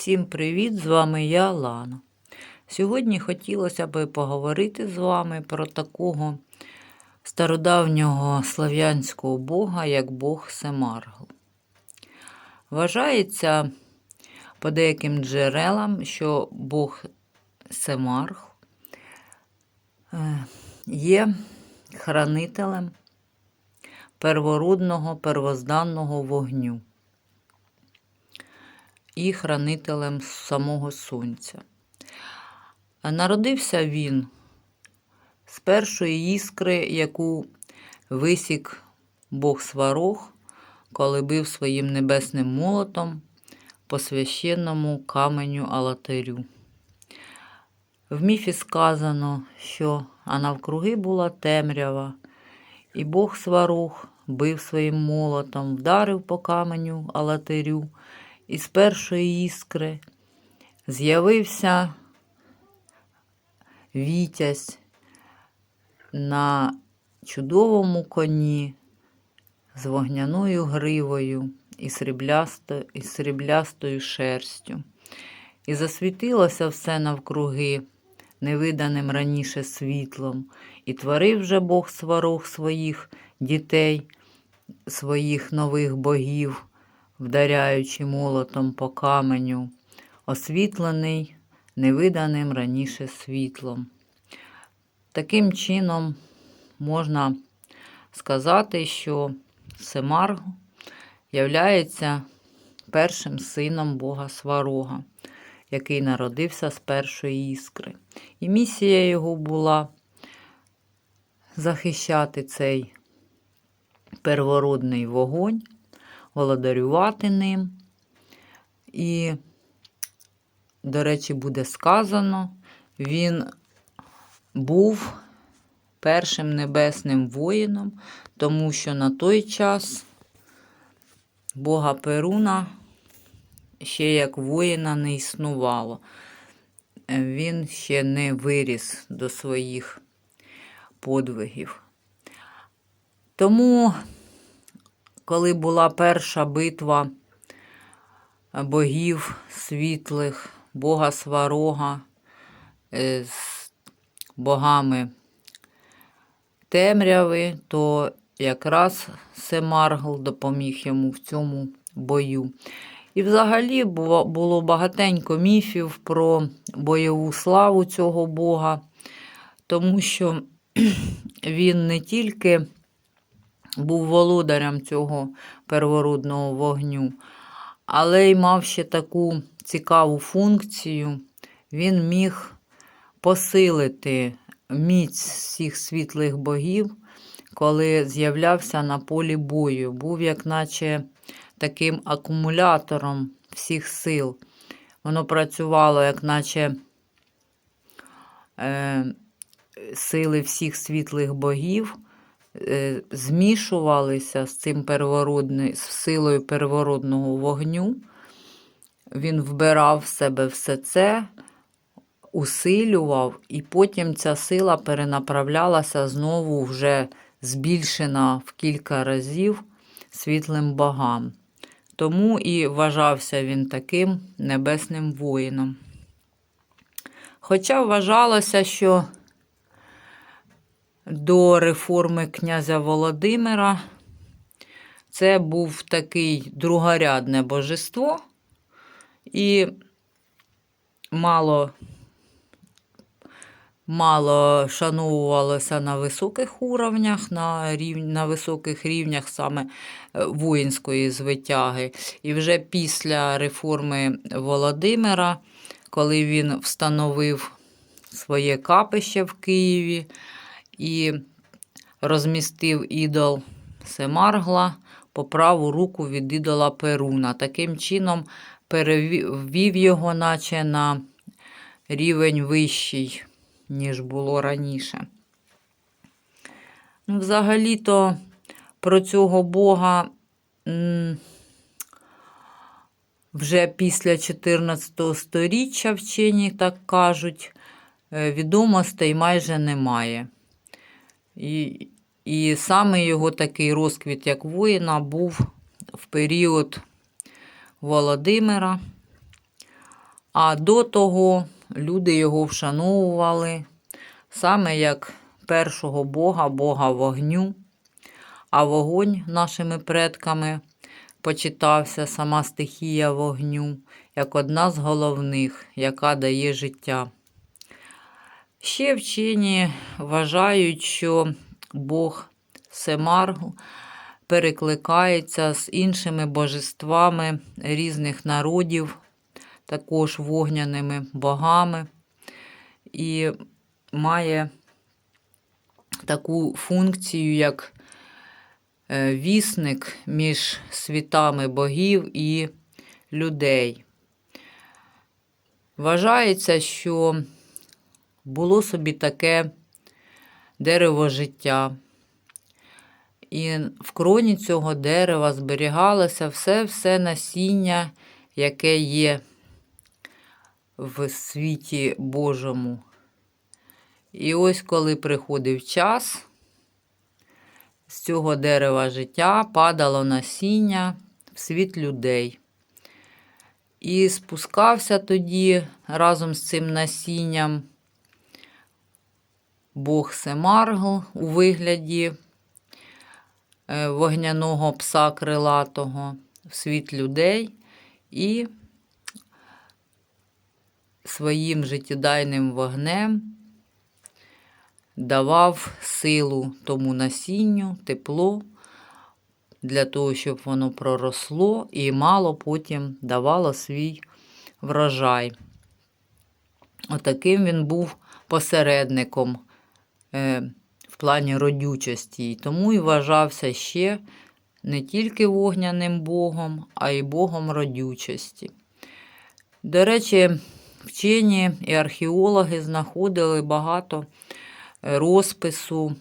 Всім привіт! З вами я, Лана. Сьогодні хотілося би поговорити з вами про такого стародавнього слав'янського бога, як Бог Семаргл. Вважається по деяким джерелам, що Бог Семаргл е, є хранителем первородного первозданного вогню і хранителем самого сонця. Народився він з першої іскри, яку висік Бог Сварог, коли бив своїм небесним молотом по священному каменю Алатирю. В міфі сказано, що а навкруги була темрява, і Бог Сварог бив своїм молотом, вдарив по каменю Алатирю, і з першої іскри з'явився вітязь на чудовому коні з вогняною гривою і, сріблясто, і сріблястою шерстю. І засвітилося все навкруги невиданим раніше світлом, і творив вже Бог сварог своїх дітей, своїх нових богів, вдаряючи молотом по каменю, освітлений невиданим раніше світлом. Таким чином можна сказати, що Семарг являється першим сином Бога Сварога, який народився з першої іскри. І місія його була захищати цей первородний вогонь, володарювати ним. І, до речі, буде сказано, він був першим небесним воїном, тому що на той час Бога Перуна ще як воїна не існувало. Він ще не виріс до своїх подвигів. Тому, коли була перша битва богів світлих, Бога Сварога е, з богами темряви, то якраз Семаргл допоміг йому в цьому бою. І взагалі було, було багатенько міфів про бойову славу цього Бога, тому що він не тільки був володарем цього первородного вогню, але й мав ще таку цікаву функцію. Він міг посилити міць всіх світлих богів, коли з'являвся на полі бою. Був, як наче таким акумулятором всіх сил. Воно працювало, як наче е, сили всіх світлих богів змішувалися з цим первородним, з силою первородного вогню. Він вбирав в себе все це, усилював, і потім ця сила перенаправлялася знову вже збільшена в кілька разів світлим богам. Тому і вважався він таким небесним воїном. Хоча вважалося, що до реформи князя Володимира це був такий другорядне божество, і мало мало шановувалося на високих уровнях, на рів... на високих рівнях саме е, воїнської звитяги. І вже після реформи Володимира, коли він встановив своє капище в Києві і розмістив ідол Семаргла по праву руку від ідола Перуна. Таким чином перевів його, наче на рівень вищий ніж було раніше. Ну, Взагалі-то про цього Бога вже після 14 століття вчені, так кажуть, е, відомостей майже немає. І і саме його такий розквіт, як воїна, був в період Володимира. А до того люди його вшановували саме як першого Бога, Бога вогню. А вогонь нашими предками почитався сама стихія вогню, як одна з головних, яка дає життя. Ще вчені вважають, що Бог Семаргл перекликається з іншими божествами різних народів, також вогняними богами, і має таку функцію, як е, вісник між світами богів і людей. Вважається, що було собі таке дерево життя. І в кроні цього дерева зберігалося все-все насіння, яке є в світі Божому. І ось коли приходив час, з цього дерева життя падало насіння в світ людей. І спускався тоді разом з цим насінням Бог Семаргл у вигляді е, вогняного пса крилатого в світ людей і своїм життєдайним вогнем давав силу тому насінню, тепло, для того, щоб воно проросло і мало потім давало свій врожай. Отаким він був посередником в плані родючості. І тому і вважався ще не тільки вогняним Богом, а й Богом родючості. До речі, вчені і археологи знаходили багато розпису,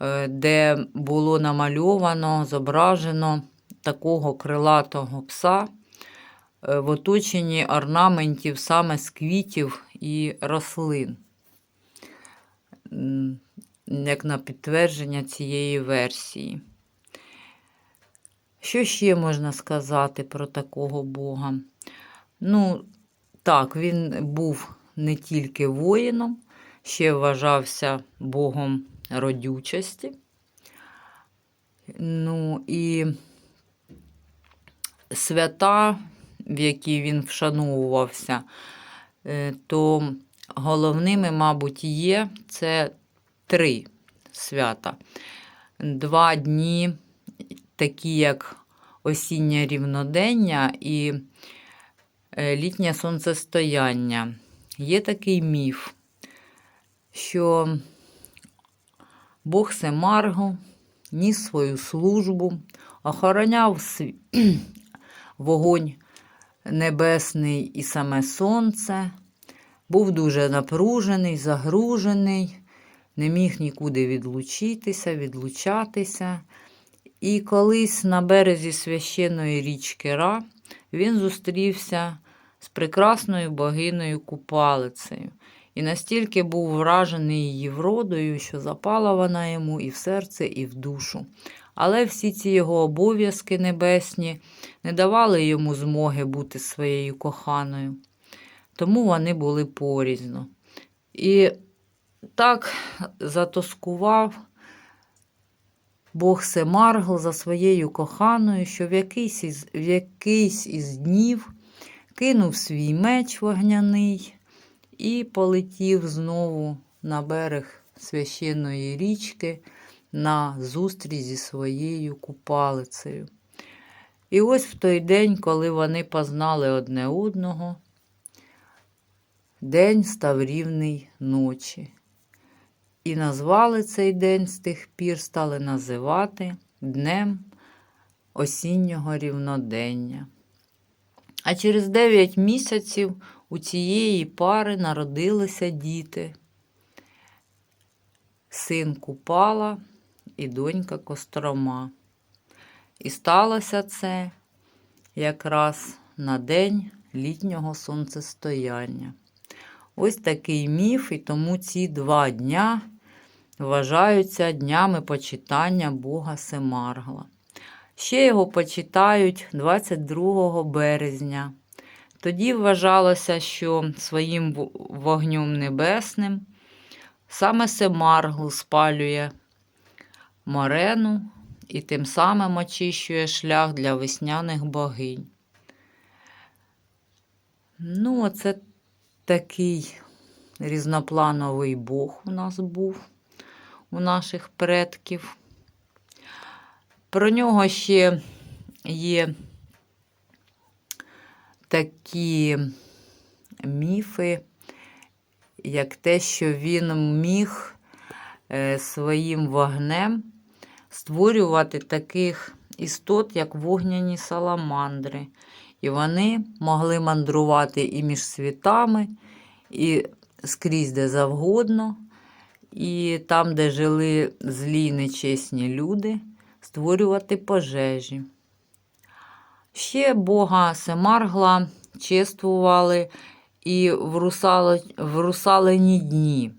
е, де було намальовано, зображено такого крилатого пса е, в оточенні орнаментів саме з квітів і рослин, як на підтвердження цієї версії. Що ще можна сказати про такого Бога? Ну, так, він був не тільки воїном, ще вважався Богом родючості. Ну і свята, в які він вшановувався, е, то головними, мабуть, є це три свята. Два дні, такі як осіннє рівнодення і е, літнє сонцестояння. Є такий міф, що Бог Семарго ніс свою службу, охороняв вогонь небесний і саме сонце, був дуже напружений, загружений, не міг нікуди відлучитися, відлучатися. І колись на березі священної річки Ра він зустрівся з прекрасною богиною Купалицею. І настільки був вражений її вродою, що запала вона йому і в серце, і в душу. Але всі ці його обов'язки небесні не давали йому змоги бути своєю коханою, тому вони були порізно. І так затоскував Бог Семаргл за своєю коханою, що в якийсь із, в якийсь із днів кинув свій меч вогняний і полетів знову на берег священної річки на зустріч зі своєю купалицею. І ось в той день, коли вони познали одне одного, день став рівний ночі. І назвали цей день з тих пір стали називати Днем осіннього рівнодення. А через 9 місяців у цієї пари народилися діти. Син Купала і донька Кострома. І сталося це якраз на день літнього сонцестояння. Ось такий міф, і тому ці два дня вважаються днями почитання Бога Семаргла. Ще його почитають 22 березня Тоді вважалося, що своїм вогнем небесним саме Семаргл спалює морену і тим самим очищує шлях для весняних богинь. Ну, оце такий різноплановий Бог у нас був у наших предків. Про нього ще є такі міфи, як те, що він міг е, своїм вогнем створювати таких істот, як вогняні саламандри. І вони могли мандрувати і між світами, і скрізь де завгодно, і там, де жили злі нечесні люди, створювати пожежі. Ще Бога Семаргла чествували і в, в русалені дні.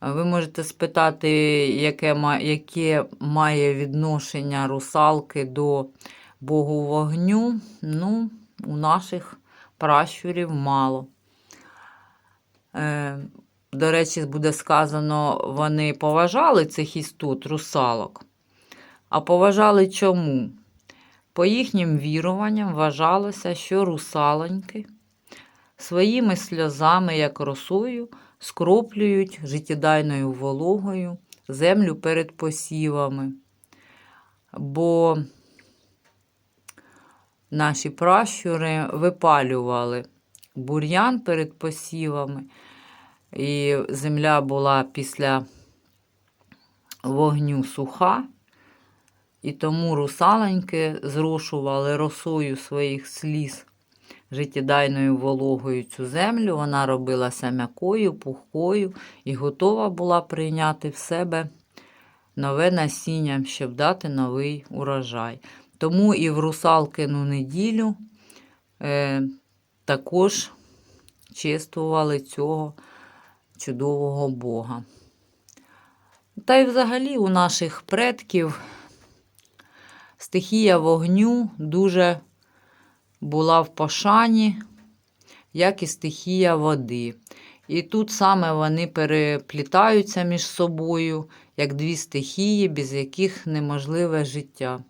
Ви можете спитати, яке, яке має відношення русалки до Богу вогню. Ну, у наших пращурів мало. Е, до речі, буде сказано, вони поважали цих істот, русалок. А поважали чому? По їхнім віруванням вважалося, що русалоньки своїми сльозами, як росою, скроплюють життєдайною вологою землю перед посівами. Бо наші пращури випалювали бур'ян перед посівами, і земля була після вогню суха. І тому русаленьки зрошували росою своїх сліз життєдайною вологою цю землю. Вона робилася м'якою, пухкою і готова була прийняти в себе нове насіння, щоб дати новий урожай. Тому і в русалкину неділю е, також чествували цього чудового Бога. Та й взагалі у наших предків стихія вогню дуже була в пошані, як і стихія води. І тут саме вони переплітаються між собою, як дві стихії, без яких неможливе життя.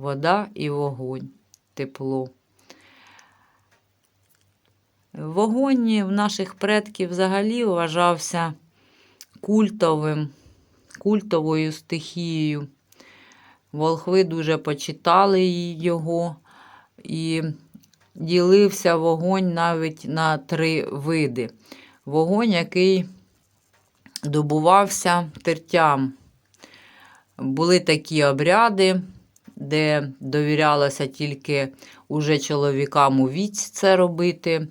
Вода і вогонь, тепло. Вогонь в наших предків взагалі вважався культовим, культовою стихією. Волхви дуже почитали його і ділився вогонь навіть на три види. Вогонь, який добувався тертям. Були такі обряди, де довірялося тільки уже чоловікам у віці це робити,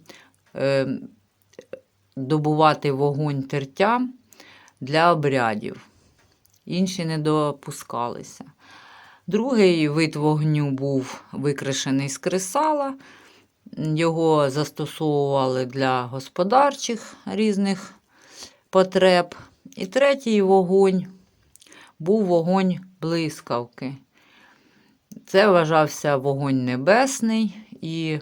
е, добувати вогонь тертям для обрядів. Інші не допускалися. Другий вид вогню був викришений з кресала. Його застосовували для господарчих різних потреб. І третій вогонь був вогонь блискавки. Це вважався вогонь небесний, і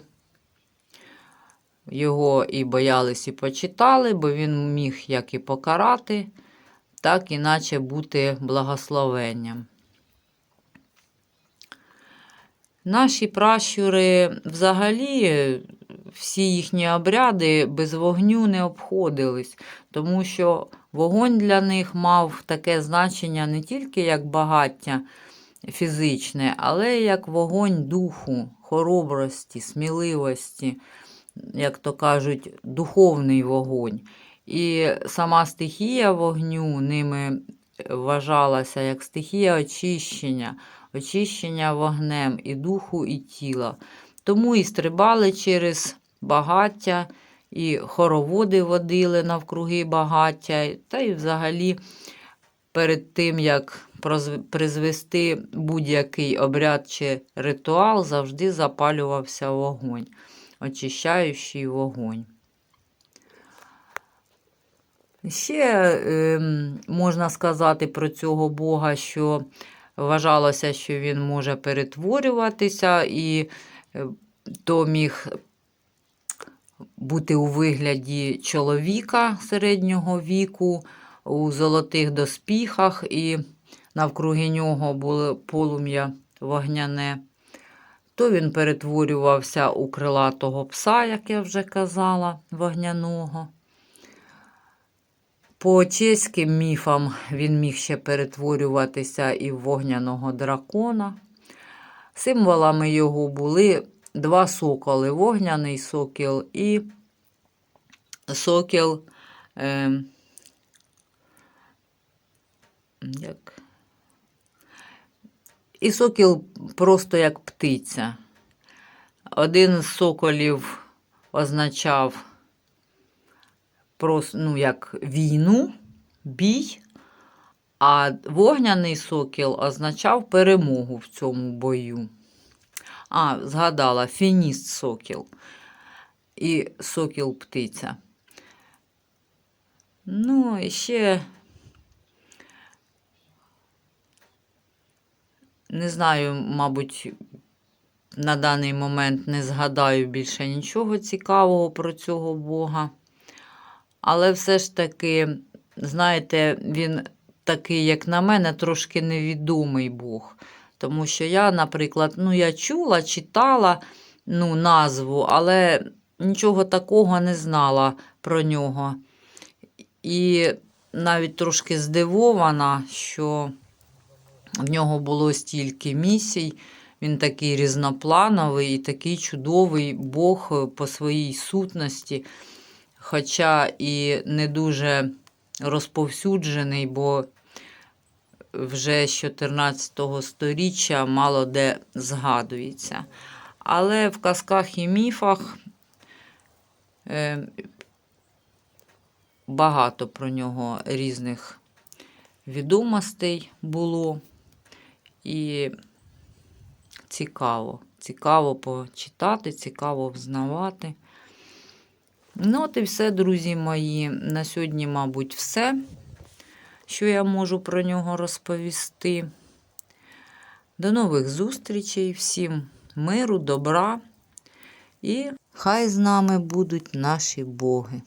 його і боялись, і почитали, бо він міг як і покарати, так і наче бути благословенням. Наші пращури взагалі всі їхні обряди без вогню не обходились, тому що вогонь для них мав таке значення не тільки як багаття фізичне, але як вогонь духу, хоробрості, сміливості, як то кажуть, духовний вогонь. І сама стихія вогню ними вважалася як стихія очищення, очищення вогнем і духу, і тіла. Тому і стрибали через багаття, і хороводи водили навкруги багаття, та й взагалі перед тим, як призвести будь-який обряд чи ритуал, завжди запалювався вогонь, очищаючий вогонь. Ще ем, можна сказати про цього Бога, що вважалося, що він може перетворюватися, і е, то міг бути у вигляді чоловіка середнього віку у золотих доспіхах, і навкруги нього було полум'я вогняне. То він перетворювався у крилатого пса, як я вже казала, вогняного. По чеським міфам він міг ще перетворюватися і в вогняного дракона. Символами його були два соколи: вогняний сокіл і сокіл. Е, як? І сокіл просто як птиця. Один з соколів означав просто, ну, як війну, бій, а вогняний сокіл означав перемогу в цьому бою. А, згадала, фініст сокіл і сокіл птиця. Ну, і ще не знаю, мабуть, на даний момент не згадаю більше нічого цікавого про цього Бога. Але все ж таки, знаєте, він такий, як на мене, трошки невідомий Бог. Тому що я, наприклад, ну, я чула, читала ну, назву, але нічого такого не знала про нього. І навіть трошки здивована, що в нього було стільки місій. Він такий різноплановий і такий чудовий Бог по своїй сутності, хоча і не дуже розповсюджений, бо вже з 14 сторіччя мало де згадується. Але в казках і міфах е, багато про нього різних відомостей було. І цікаво. Цікаво почитати, цікаво взнавати. Ну, от і все, друзі мої. На сьогодні, мабуть, все, що я можу про нього розповісти. До нових зустрічей, всім миру, добра і хай з нами будуть наші боги.